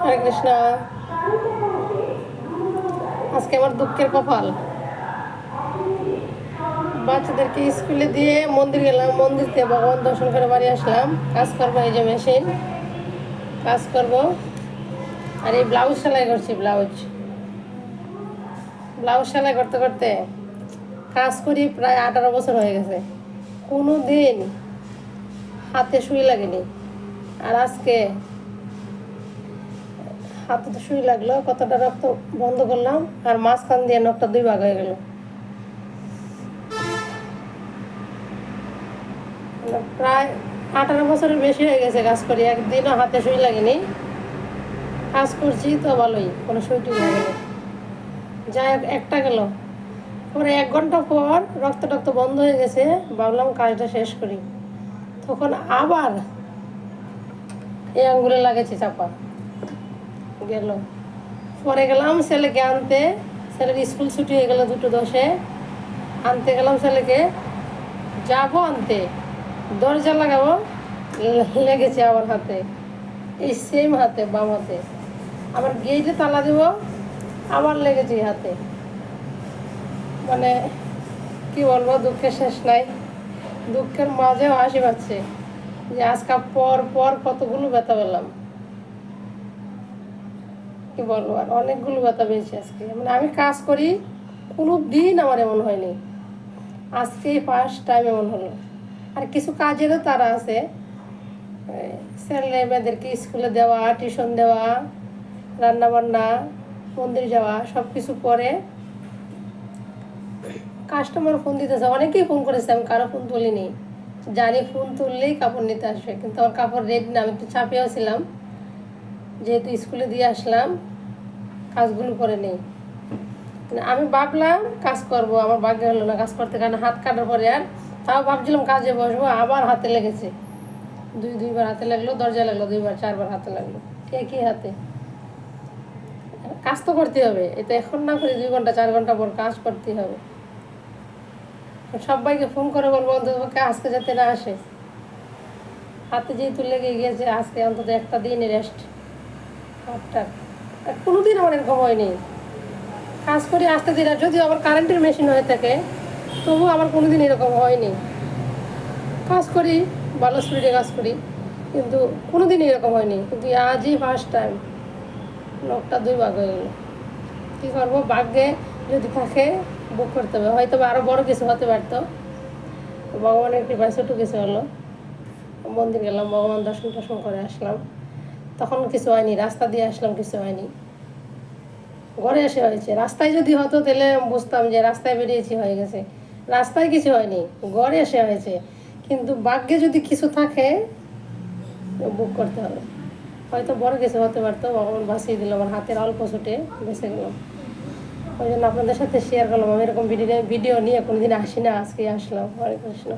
হরে কৃষ্ণ। আজকে আমার দুঃখের কপাল। বাচ্চাদেরকে স্কুলে দিয়ে মন্দির গেলাম, মন্দির থেকে ভগবান দর্শন করে বাড়ি আসলাম। কাজ করব এই যে মেশিন। কাজ করব। আর এই ব্লাউজ সেলাই করছি, ব্লাউজ। ব্লাউজ সেলাই করতে করতে কাজ করি প্রায় আঠারো বছর হয়ে গেছে। কোনো দিন হাতে সুই লাগেনি। আর আজকে হাতে তো সুই লাগল কতটা রক্ত বন্ধ করলাম, আর মাঝখান দিয়ে নখটা দুই ভাগ হয়ে গেল। মানে প্রায় আঠারো বছরের বেশি হয়ে গেছে কাজ করি, একদিনও হাতে সুই লাগেনি। কাজ করছি তো ভালোই, কোনো লাগেনি যাই হোক, একটা গেল। পরে এক ঘণ্টা পর রক্ত টক্ত বন্ধ হয়ে গেছে, ভাবলাম কাজটা শেষ করি। তখন আবার এই আঙ্গুলে লাগেছে চাপা। গেল। পরে গেলাম ছেলেকে আনতে। ছেলের স্কুল ছুটি হয়ে গেল দুটো দশে। আনতে গেলাম ছেলেকে। যাব আনতে। দরজা লাগাবো, লেগেছে আমার হাতে। এই সেম হাতে, বাম হাতে। আবার গেটে তালা দেব, আবার লেগেছে হাতে। মানে কি বলব, দুঃখের শেষ নাই। দুঃখের মাঝেও হাসি পাচ্ছে যে আজকা পর পর কতগুলো ব্যথা পেলাম। কি বলব আর অনেকগুলো ব্যথা পেয়েছি আজকে। মানে আমি কাজ করি, কোনো দিন আমার এমন হয়নি। আজকে ফার্স্ট টাইম এমন হলো। আর কিছু কাজেরও তারা আছে। ছেলে মেয়েদেরকে স্কুলে দেওয়া টিউশন দেওয়া রান্না বান্না মন্দির যাওয়া সব কিছু পরে কাস্টমার ফোন দিতেছে। অনেকেই ফোন করেছে, আমি কারও ফোন তুলিনি। জানি ফোন তুললেই কাপড় নিতে আসবে, কিন্তু আমার কাপড় রেডি না, আমি একটু চাপেও ছিলাম। যেহেতু স্কুলে দিয়ে আসলাম, কাজগুলো করে নেই। আমি ভাবলাম কাজ করব, আমার ভাগ্য হলো না কাজ করতে, কারণ হাত কাটার পরে আর তাও ভাবছিলাম কাজে বসবো, আবার হাতে লেগেছে। দুই, দুইবার হাতে লাগল, দরজা লাগল, দুইবার, চারবার হাতে লাগল, একই হাতে। কাজ তো করতে হবে, এটা এখন না করে দুই ঘণ্টা, চার ঘণ্টা পর কাজ করতে হবে। সবাইকে ফোন করে বলব, অন্তত পক্ষে আজকে যাতে না আসে। হাতে যেহেতু লেগে গিয়েছে আজকে অন্তত একটা দিন রেস্ট হাতটা কোনো দিন আমার এরকম হয়নি। কাজ করি আসতে দিন আর যদিও আমার কারেন্টের মেশিন হয়ে থাকে তবু আমার কোনো দিন এরকম হয়নি। কাজ করি, ভালো স্পিডে কাজ করি, কিন্তু কোনো দিন এরকম হয়নি। কিন্তু আজই ফার্স্ট টাইম লোকটা দুই ভাগ হয়ে গেলো। কী করব? ভাগ্যে যদি থাকে বুক করতে হবে। হয়তো আরও বড় কিছু হতে পারতো। ভগবানের কৃপায় ছোটো কিছু হলো। মন্দির গেলাম, ভগবান দর্শন টর্শন করে আসলাম। তখন কিছু হয়নি, রাস্তা দিয়ে আসলাম, কিছু হয়নি। ঘরে এসে হয়েছে। রাস্তায় যদি হতো তাহলে বুঝতাম যে রাস্তায় বেরিয়েছি, হয়ে গেছে। রাস্তায় কিছু হয়নি, ঘরে এসে হয়েছে। কিন্তু ভাগ্যে যদি কিছু থাকে, বুক করতে হবে। হয়তো বড় কিছু হতে পারতো, ভগবান বাঁচিয়ে দিল, আমার হাতের অল্প ছুটে বেঁচে গেলাম। ওই জন্য আপনাদের সাথে শেয়ার করলাম। আমি এরকম ভিডিও ভিডিও নিয়ে কোনোদিন আসি না আজকে আসলাম। হরে কৃষ্ণ।